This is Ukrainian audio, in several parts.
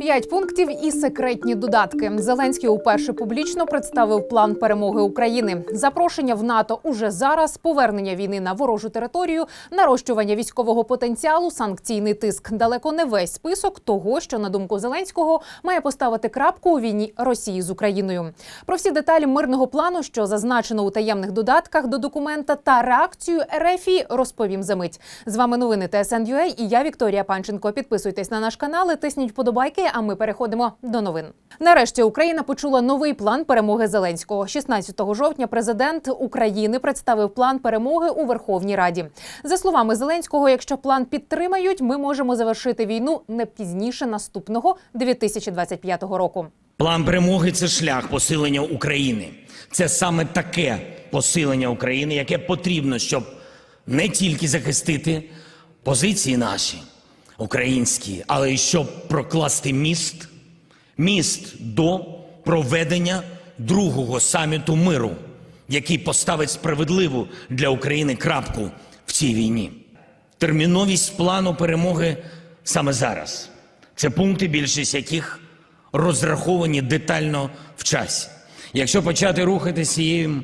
П'ять пунктів і секретні додатки. Зеленський уперше публічно представив план перемоги України. Запрошення в НАТО уже зараз, повернення війни на ворожу територію, нарощування військового потенціалу, санкційний тиск. Далеко не весь список того, що на думку Зеленського має поставити крапку у війні Росії з Україною. Про всі деталі мирного плану, що зазначено у таємних додатках до документа, та реакцію РФ розповім за мить. З вами новини ТСН.UA і я Вікторія Панченко. Підписуйтесь на наш канал, тисніть вподобайки. А ми переходимо до новин. Нарешті Україна почула новий план перемоги Зеленського. 16 жовтня президент України представив план перемоги у Верховній Раді. За словами Зеленського, якщо план підтримають, ми можемо завершити війну не пізніше наступного 2025 року. План перемоги це шлях посилення України. Це саме таке посилення України, яке потрібно, щоб не тільки захистити позиції наші українські, але й щоб прокласти міст, міст до проведення другого саміту миру, який поставить справедливу для України крапку в цій війні. Терміновість плану перемоги саме зараз. Це пункти, більшість яких розраховані детально в часі. Якщо почати рухатися цією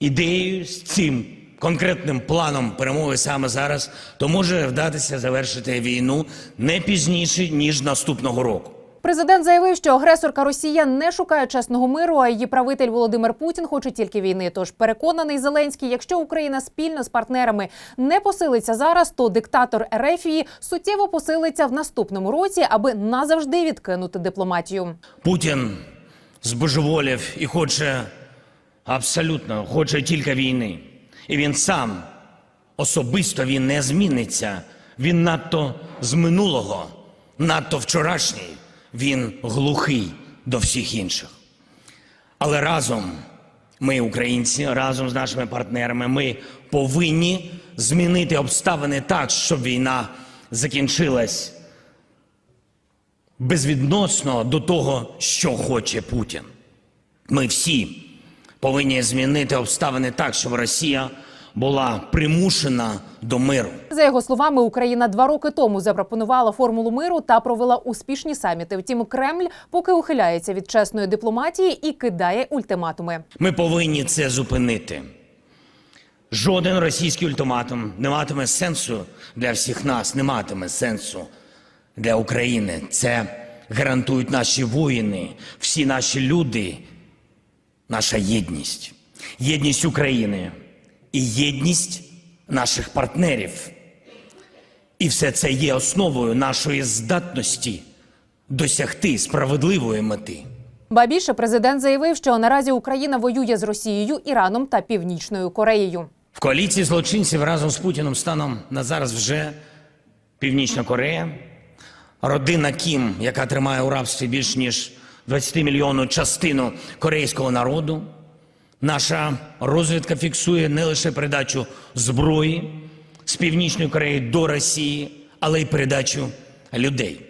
ідеєю, з цим конкретним планом перемоги саме зараз, то може вдатися завершити війну не пізніше, ніж наступного року. Президент заявив, що агресорка Росія не шукає чесного миру, а її правитель Володимир Путін хоче тільки війни. Тож переконаний Зеленський, якщо Україна спільно з партнерами не посилиться зараз, то диктатор Ерефії суттєво посилиться в наступному році, аби назавжди відкинути дипломатію. Путін збожеволів і хоче абсолютно хоче тільки війни. І він сам особисто він не зміниться. Він надто з минулого, надто вчорашній. Він глухий до всіх інших. Але разом ми, українці, разом з нашими партнерами, ми повинні змінити обставини так, щоб війна закінчилась безвідносно до того, що хоче Путін. Ми всі повинні змінити обставини так, щоб Росія була примушена до миру. За його словами, Україна два роки тому запропонувала формулу миру та провела успішні саміти. Втім, Кремль поки ухиляється від чесної дипломатії і кидає ультиматуми. Ми повинні це зупинити. Жоден російський ультиматум не матиме сенсу для всіх нас, не матиме сенсу для України. Це гарантують наші воїни, всі наші люди, наша єдність, єдність України і єдність наших партнерів. І все це є основою нашої здатності досягти справедливої мети. Ба більше президент заявив, що наразі Україна воює з Росією, Іраном та Північною Кореєю. В коаліції злочинців разом з Путіним станом на зараз вже Північна Корея, родина Кім, яка тримає у рабстві більш ніж 20 мільйонну частину корейського народу. Наша розвідка фіксує не лише передачу зброї з Північної Кореї до Росії, але й передачу людей.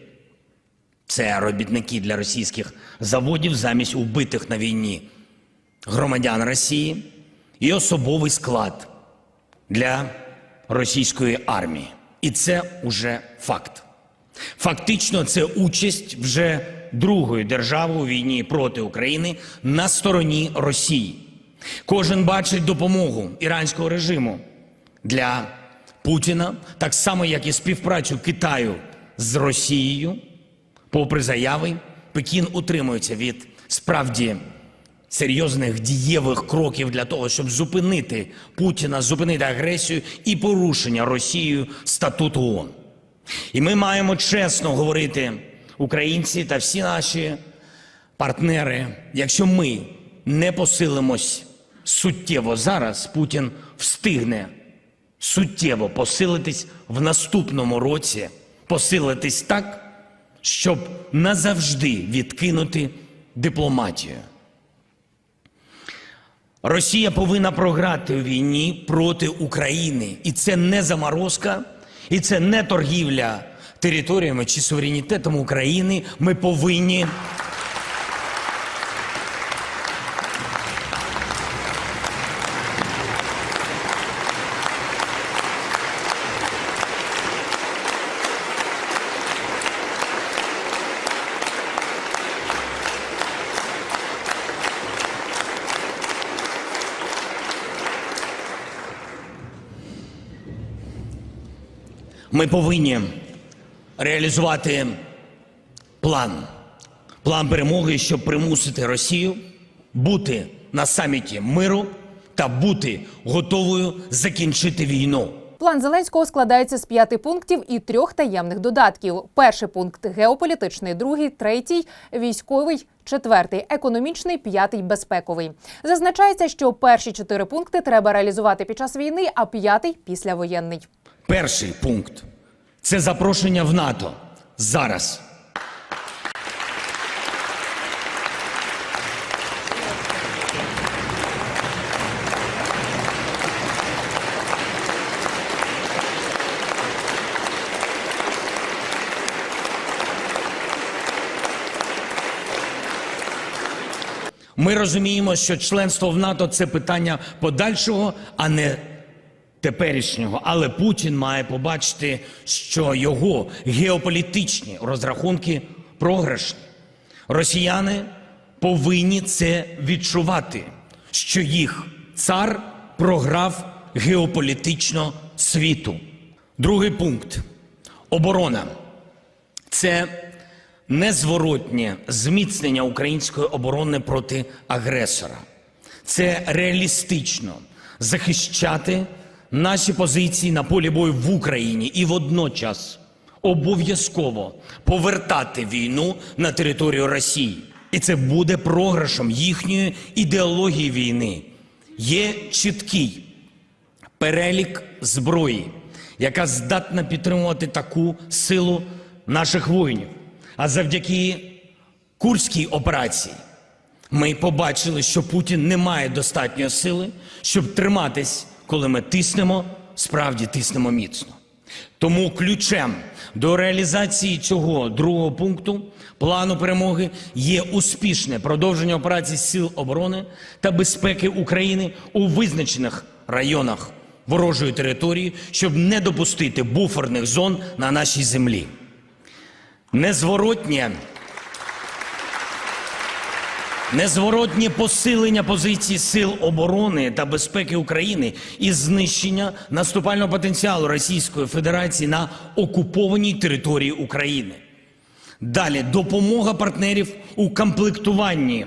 Це робітники для російських заводів замість убитих на війні громадян Росії і особовий склад для російської армії. І це уже факт. Фактично, це участь вже другої держави у війні проти України на стороні Росії. Кожен бачить допомогу іранського режиму для Путіна, так само як і співпрацю Китаю з Росією. Попри заяви, Пекін утримується від справді серйозних дієвих кроків для того, щоб зупинити Путіна, зупинити агресію і порушення Росією статуту ООН. І ми маємо чесно говорити, українці та всі наші партнери, якщо ми не посилимось суттєво зараз, Путін встигне суттєво посилитись в наступному році, посилитись так, щоб назавжди відкинути дипломатію. Росія повинна програти у війні проти України. І це не заморозка, і це не торгівля територіями чи суверенітетом України ми повинні. Ми повинні реалізувати план. План перемоги, щоб примусити Росію бути на саміті миру та бути готовою закінчити війну. План Зеленського складається з п'яти пунктів і трьох таємних додатків. Перший пункт геополітичний, другий, третій військовий, четвертий економічний, п'ятий безпековий. Зазначається, що перші чотири пункти треба реалізувати під час війни, а п'ятий післявоєнний. Перший пункт це запрошення в НАТО зараз. Ми розуміємо, що членство в НАТО це питання подальшого, а не теперішнього. Але Путін має побачити, що його геополітичні розрахунки програшні. Росіяни повинні це відчувати, що їх цар програв геополітично світу. Другий пункт оборона. Це незворотнє зміцнення української оборони проти агресора. Це реалістично захищати наші позиції на полі бою в Україні і водночас обов'язково повертати війну на територію Росії. І це буде програшем їхньої ідеології війни. Є чіткий перелік зброї, яка здатна підтримувати таку силу наших воїнів. А завдяки Курській операції ми побачили, що Путін не має достатньої сили, щоб триматись, коли ми тиснемо, справді тиснемо міцно. Тому ключем до реалізації цього другого пункту плану перемоги є успішне продовження операцій Сил оборони та безпеки України у визначених районах ворожої території, щоб не допустити буферних зон на нашій землі. Незворотнє Незворотнє посилення позицій сил оборони та безпеки України і знищення наступального потенціалу Російської Федерації на окупованій території України. Далі допомога партнерів у комплектуванні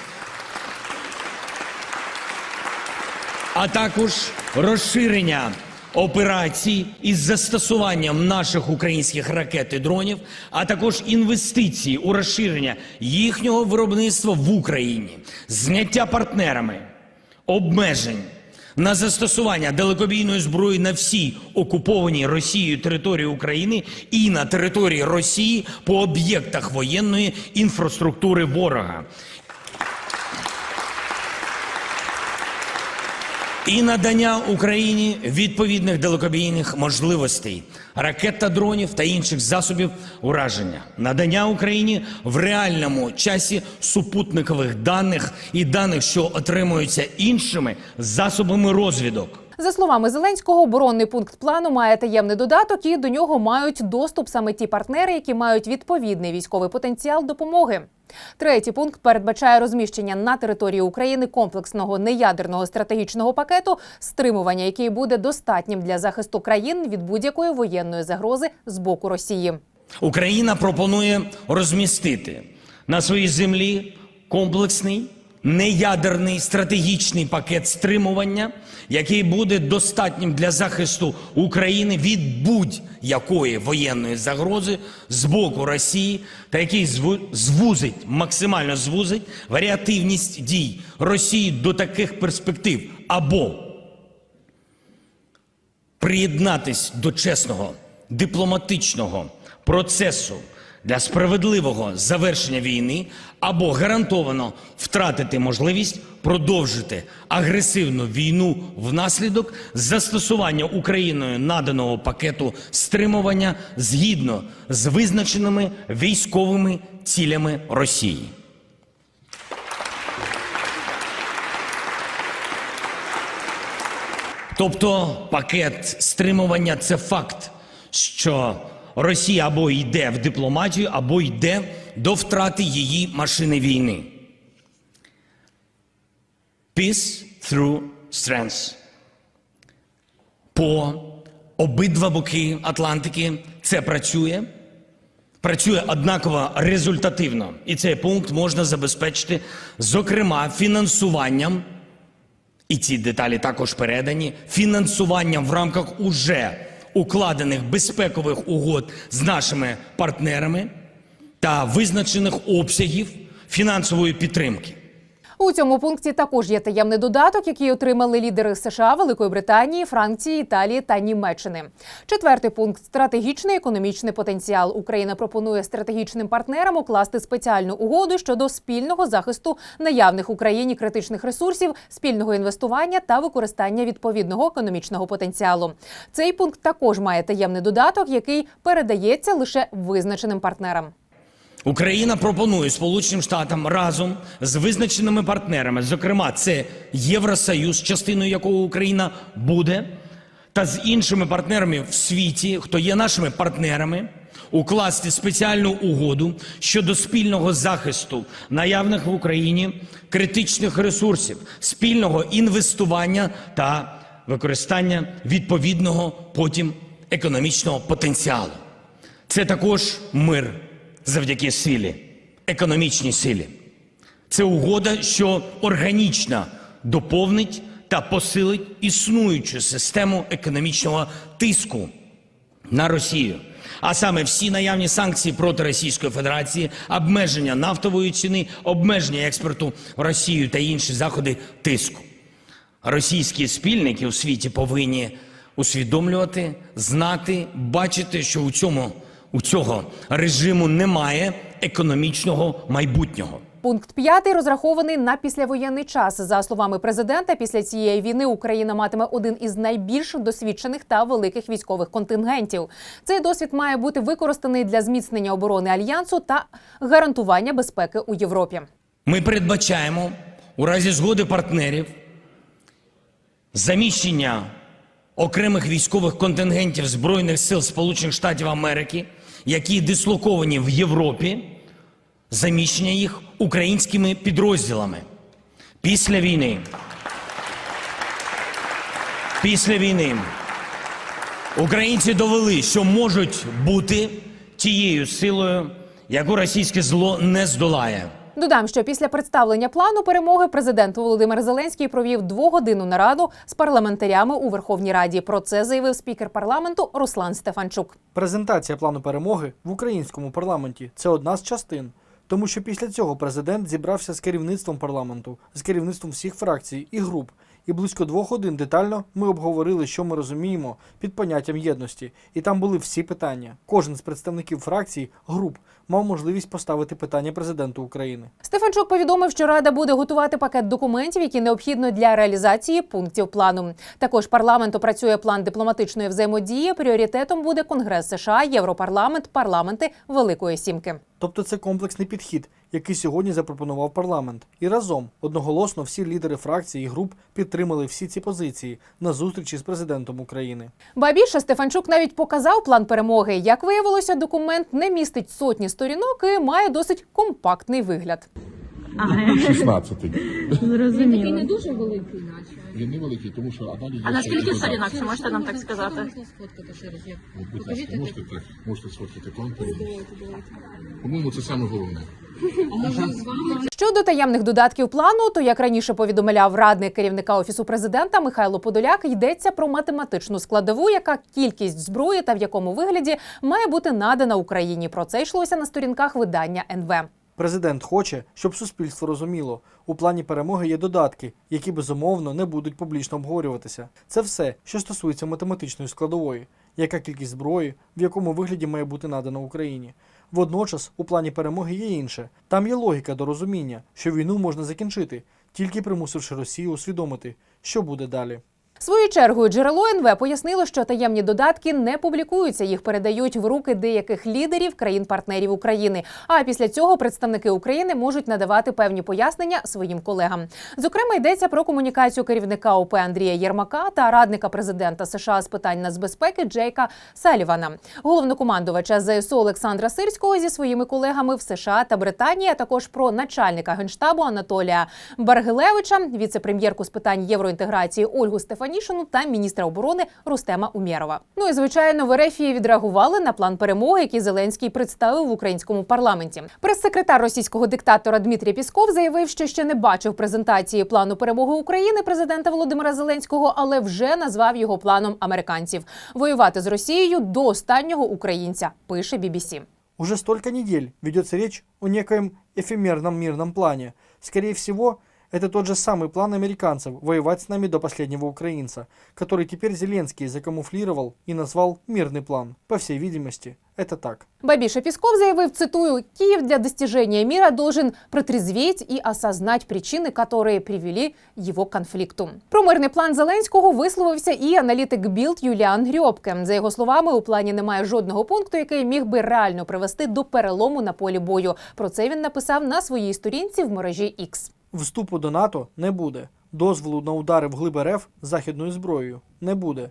А також розширення операцій із застосуванням наших українських ракет і дронів, а також інвестиції у розширення їхнього виробництва в Україні, зняття партнерами обмежень на застосування далекобійної зброї на всій окупованій Росією території України і на території Росії по об'єктах воєнної інфраструктури ворога. І надання Україні відповідних далекобійних можливостей, ракет та дронів та інших засобів ураження, надання Україні в реальному часі супутникових даних і даних, що отримуються іншими засобами розвідок. За словами Зеленського, оборонний пункт плану має таємний додаток, і до нього мають доступ саме ті партнери, які мають відповідний військовий потенціал допомоги. Третій пункт передбачає розміщення на території України комплексного неядерного стратегічного пакету, стримування, який буде достатнім для захисту країн від будь-якої воєнної загрози з боку Росії. Україна пропонує розмістити на своїй землі комплексний неядерний стратегічний пакет стримування, який буде достатнім для захисту України від будь-якої воєнної загрози з боку Росії, та який звузить максимально звузить варіативність дій Росії до таких перспектив. Або приєднатись до чесного дипломатичного процесу для справедливого завершення війни або гарантовано втратити можливість продовжити агресивну війну внаслідок застосування Україною наданого пакету стримування згідно з визначеними військовими цілями Росії. Тобто пакет стримування це факт, що Росія або йде в дипломатію, або йде до втрати її машини війни. Peace through strength. По обидва боки Атлантики це працює. Працює однаково результативно. І цей пункт можна забезпечити, зокрема, фінансуванням і ці деталі також передані фінансуванням в рамках уже укладених безпекових угод з нашими партнерами та визначених обсягів фінансової підтримки. У цьому пункті також є таємний додаток, який отримали лідери США, Великої Британії, Франції, Італії та Німеччини. Четвертий пункт стратегічний економічний потенціал. Україна пропонує стратегічним партнерам укласти спеціальну угоду щодо спільного захисту наявних Україні критичних ресурсів, спільного інвестування та використання відповідного економічного потенціалу. Цей пункт також має таємний додаток, який передається лише визначеним партнерам. Україна пропонує Сполученим Штатам разом з визначеними партнерами, зокрема, це Євросоюз, частиною якого Україна буде, та з іншими партнерами в світі, хто є нашими партнерами, укласти спеціальну угоду щодо спільного захисту наявних в Україні критичних ресурсів, спільного інвестування та використання відповідного потім економічного потенціалу. Це також мир завдяки силі, економічній силі. Це угода, що органічно доповнить та посилить існуючу систему економічного тиску на Росію. А саме всі наявні санкції проти Російської Федерації, обмеження нафтової ціни, обмеження експорту в Росію та інші заходи тиску. Російські спільники у світі повинні усвідомлювати, знати, бачити, що у цьому у цього режиму немає економічного майбутнього. Пункт п'ятий розрахований на післявоєнний час. За словами президента, після цієї війни Україна матиме один із найбільш досвідчених та великих військових контингентів. Цей досвід має бути використаний для зміцнення оборони альянсу та гарантування безпеки у Європі. Ми передбачаємо у разі згоди партнерів заміщення окремих військових контингентів Збройних сил Сполучених Штатів Америки, які дислоковані в Європі, заміщення їх українськими підрозділами. Після війни. Після війни українці довели, що можуть бути тією силою, яку російське зло не здолає. Додам, що після представлення плану перемоги президент Володимир Зеленський провів двогодинну нараду з парламентарями у Верховній Раді. Про це заявив спікер парламенту Руслан Стефанчук. Презентація плану перемоги в українському парламенті це одна з частин. Тому що після цього президент зібрався з керівництвом парламенту, з керівництвом всіх фракцій і груп. І близько двох годин детально ми обговорили, що ми розуміємо під поняттям єдності. І там були всі питання. Кожен з представників фракцій, груп мав можливість поставити питання президенту України. Стефанчук повідомив, що рада буде готувати пакет документів, які необхідно для реалізації пунктів плану. Також парламент опрацює план дипломатичної взаємодії. Пріоритетом буде Конгрес США, Європарламент, парламенти Великої Сімки. Тобто це комплексний підхід, який сьогодні запропонував парламент. І разом одноголосно всі лідери фракцій і груп підтримали всі ці позиції на зустрічі з президентом України. Ба більше Стефанчук навіть показав план перемоги. Як виявилося, документ не містить сотні сторінок і має досить компактний вигляд. 16. Зрозуміло. Він не дуже великий, наче. Він невеликий, тому що а далі є А на ще скільки додатки. сторінок, чи можете нам так сказати? Можна сфоткати ще раз. як? От, Будь ласка, Покажіть можете так, можете сфоткати план. По-моєму, це саме головне. А може з вами Щодо таємних додатків плану, то як раніше повідомляв радник керівника офісу президента Михайло Подоляк, йдеться про математичну складову, яка кількість зброї та в якому вигляді має бути надана Україні. Про це йшлося на сторінках видання НВ. Президент хоче, щоб суспільство розуміло, у плані перемоги є додатки, які безумовно не будуть публічно обговорюватися. Це все, що стосується математичної складової, яка кількість зброї, в якому вигляді має бути надана Україні. Водночас у плані перемоги є інше. Там є логіка до розуміння, що війну можна закінчити, тільки примусивши Росію усвідомити, що буде далі. Своєю чергою джерело НВ пояснило, що таємні додатки не публікуються, їх передають в руки деяких лідерів країн-партнерів України. А після цього представники України можуть надавати певні пояснення своїм колегам. Зокрема, йдеться про комунікацію керівника ОП Андрія Єрмака та радника президента США з питань нацбезпеки Джейка Салівана, головнокомандувача ЗСУ Олександра Сирського зі своїми колегами в США та Британії, а також про начальника генштабу Анатолія Баргилевича, віце-прем'єрку з питань євроінтеграції Ольгу Стефанішину та міністра оборони Рустема Умєрова. Ну і звичайно, в Ерефії відреагували на план перемоги, який Зеленський представив в українському парламенті. Прес-секретар російського диктатора Дмитрій Пісков заявив, що ще не бачив презентації плану перемоги України президента Володимира Зеленського, але вже назвав його планом американців воювати з Росією до останнього українця. Пише BBC. Уже столько недель ведется речь о некоем эфемерном мирном плане. Скорее всего, это тот же самый план американцев воевать с нами до последнего украинца, который теперь Зеленский закамуфлировал и назвал «мирный план». По всей видимости, это так. Бабиша Песков заявив, цитую, «Киев для достижения мира должен протрезветь и осознать причины, которые привели его к конфликту». Про мирний план Зеленського висловився і аналітик Білд Юліан Грьобке. За його словами, у плані немає жодного пункту, який міг би реально привести до перелому на полі бою. Про це він написав на своїй сторінці в мережі X. Вступу до НАТО не буде. Дозволу на удари в глиби РФ західною зброєю не буде.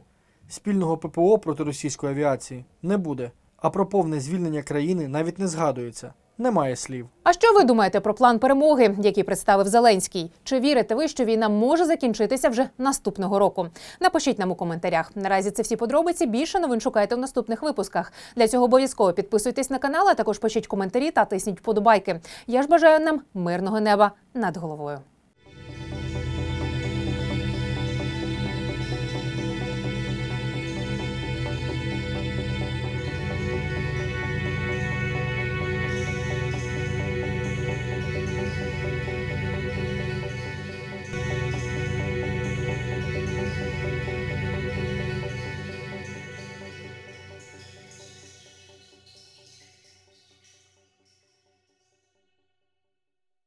Спільного ППО проти російської авіації не буде. А про повне звільнення країни навіть не згадується. Немає слів. А що ви думаєте про план перемоги, який представив Зеленський? Чи вірите ви, що війна може закінчитися вже наступного року? Напишіть нам у коментарях. Наразі це всі подробиці. Більше новин шукайте в наступних випусках. Для цього обов'язково підписуйтесь на канал, а також пишіть коментарі та тисніть вподобайки. Я ж бажаю нам мирного неба над головою.